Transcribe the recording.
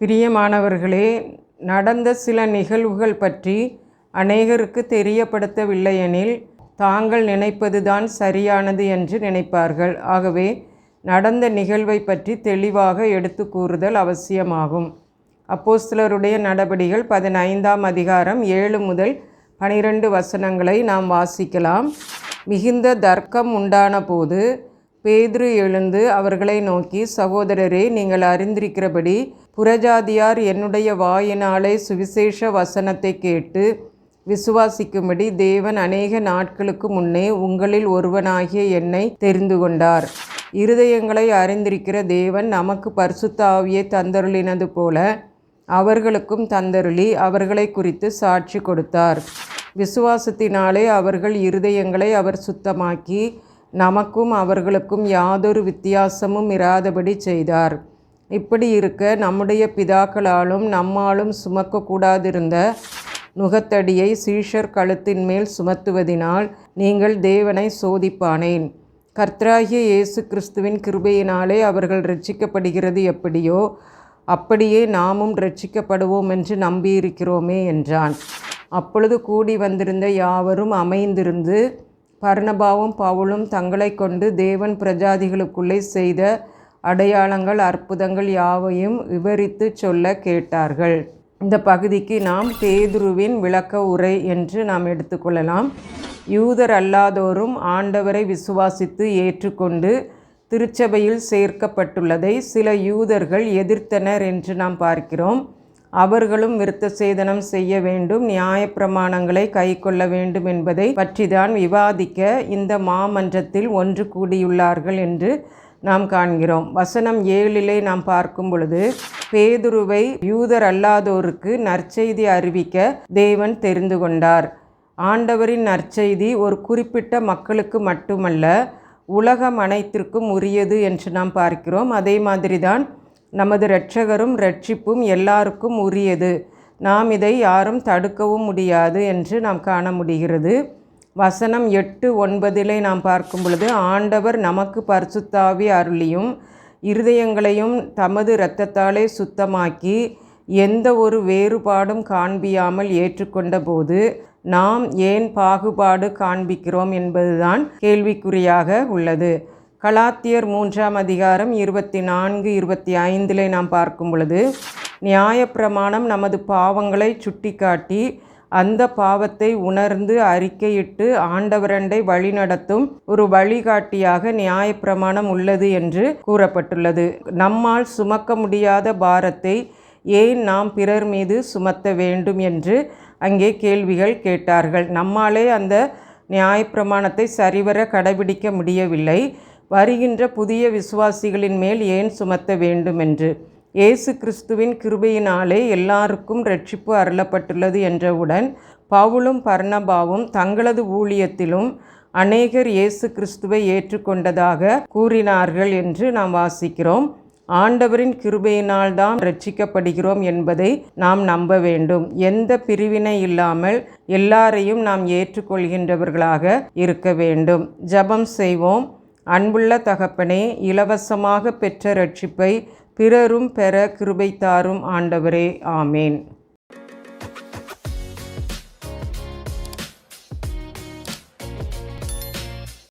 பிரியமானவர்களே நடந்த சில நிகழ்வுகள் பற்றி அநேகருக்கு தெரியப்படுத்தவில்லையெனில் தாங்கள் நினைப்பதுதான் சரியானது என்று நினைப்பார்கள். ஆகவே நடந்த நிகழ்வை பற்றி தெளிவாக எடுத்து கூறுதல் அவசியமாகும். அப்போஸ்தலருடைய நடபடிகள் பதினைந்தாம் அதிகாரம் ஏழு முதல் பனிரெண்டு வசனங்களை நாம் வாசிக்கலாம். மிகுந்த தர்க்கம் உண்டான போது பேதுரு எழுந்து அவர்களை நோக்கி சகோதரரே நீங்கள் அறிந்திருக்கிறபடி புறஜாதியார் என்னுடைய வாயினாலே சுவிசேஷ வசனத்தை கேட்டு விசுவாசிக்கும்படி தேவன் அநேக நாட்களுக்கு முன்னே உங்களில் ஒருவனாகிய என்னை தெரிந்து கொண்டார். இருதயங்களை அறிந்திருக்கிற தேவன் நமக்கு பரிசுத்த ஆவியை தந்தருளினது போல அவர்களுக்கும் தந்தருளி அவர்களை குறித்து சாட்சி கொடுத்தார். விசுவாசத்தினாலே அவர்கள் இருதயங்களை அவர் சுத்தமாக்கி நமக்கும் அவர்களுக்கும் யாதொரு வித்தியாசமும் இராதபடி செய்தார். இப்படி இருக்க நம்முடைய பிதாக்களாலும் நம்மாலும் சுமக்கக்கூடாதிருந்த நுகத்தடியை சீஷர் கழுத்தின் மேல் சுமத்துவதினால் நீங்கள் தேவனை சோதிப்பானேன். கர்த்தராகிய இயேசு கிறிஸ்துவின் கிருபையினாலே அவர்கள் ரட்சிக்கப்படுகிறது எப்படியோ அப்படியே நாமும் ரட்சிக்கப்படுவோம் என்று நம்பியிருக்கிறோமே என்றான். அப்பொழுது கூடி வந்திருந்த யாவரும் அமைந்திருந்து பர்ணபாவும் பவுலும் தங்களை கொண்டு தேவன் பிரஜாதிகளுக்குள்ளே செய்த அடையாளங்கள் அற்புதங்கள் யாவையும் விவரித்து சொல்ல கேட்டார்கள். இந்த பகுதிக்கு நாம் பேதுருவின் விளக்க உரை என்று நாம் எடுத்துக்கொள்ளலாம் யூதர் அல்லாதோரும் ஆண்டவரை விசுவாசித்து ஏற்றுக்கொண்டு திருச்சபையில் சேர்க்கப்பட்டுள்ளதை சில யூதர்கள் எதிர்த்தனர் என்று நாம் பார்க்கிறோம். அவர்களும் விருத்த சேதனம் செய்ய வேண்டும் நியாயப்பிரமாணங்களை கை கொள்ள வேண்டும் என்பதை பற்றிதான் விவாதிக்க இந்த மாமன்றத்தில் ஒன்று கூடியுள்ளார்கள் என்று நாம் காண்கிறோம். வசனம் ஏழிலே நாம் பார்க்கும் பொழுது பேதுருவை யூதர் அல்லாதோருக்கு நற்செய்தி அறிவிக்க தேவன் தெரிந்து கொண்டார். ஆண்டவரின் நற்செய்தி ஒரு குறிப்பிட்ட மக்களுக்கு மட்டுமல்ல உலகம் அனைத்திற்கும் உரியது என்று நாம் பார்க்கிறோம். அதே மாதிரி தான் நமது இரட்சகரும் ரட்சிப்பும் எல்லாருக்கும் உரியது. நாம் இதை யாரும் தடுக்கவும் முடியாது என்று நாம் காண முடிகிறது. வசனம் எட்டு ஒன்பதிலே நாம் பார்க்கும் பொழுது ஆண்டவர் நமக்கு பரிசுத்தாவி அருளியும் இருதயங்களையும் தமது இரத்தத்தாலே சுத்தமாக்கி எந்த ஒரு வேறுபாடும் காண்பியாமல் ஏற்றுக்கொண்ட போது நாம் ஏன் பாகுபாடு காண்பிக்கிறோம் என்பதுதான் கேள்விக்குறியாக உள்ளது. கலாத்தியர் மூன்றாம் அதிகாரம் இருபத்தி நான்கு இருபத்தி ஐந்திலே நாம் பார்க்கும் பொழுது நியாயப்பிரமாணம் நமது பாவங்களை சுட்டிக்காட்டி அந்த பாவத்தை உணர்ந்து அறிக்கையிட்டு ஆண்டவரண்டை வழிநடத்தும் ஒரு வழிகாட்டியாக நியாயப்பிரமாணம் உள்ளது என்று கூறப்பட்டுள்ளது. நம்மால் சுமக்க முடியாத பாரத்தை ஏன் நாம் பிறர் மீது சுமத்த வேண்டும் என்று அங்கே கேள்விகள் கேட்டார்கள். நம்மாலே அந்த நியாயப்பிரமாணத்தை சரிவர கடைபிடிக்க முடியவில்லை. வருகின்ற புதிய விசுவாசிகளின் மேல் ஏன் சுமத்த வேண்டும் என்று? இயேசு கிறிஸ்துவின் கிருபையினாலே எல்லாருக்கும் ரட்சிப்பு அருளப்பட்டுள்ளது என்றவுடன் பவுலும் பர்ணபாவும் தங்களது ஊழியத்திலும் அநேகர் இயேசு கிறிஸ்துவை ஏற்றுக்கொண்டதாக கூறினார்கள் என்று நாம் வாசிக்கிறோம். ஆண்டவரின் கிருபையினால் தான் ரட்சிக்கப்படுகிறோம் என்பதை நாம் நம்ப வேண்டும். எந்த பிரிவினை இல்லாமல் எல்லாரையும் நாம் ஏற்றுக்கொள்கின்றவர்களாக இருக்க வேண்டும். ஜபம் செய்வோம். அன்புள்ள தகப்பனே இலவசமாக பெற்ற ரட்சிப்பை பிறரும் பெற கிருபை தாரும் ஆண்டவரே ஆமேன்.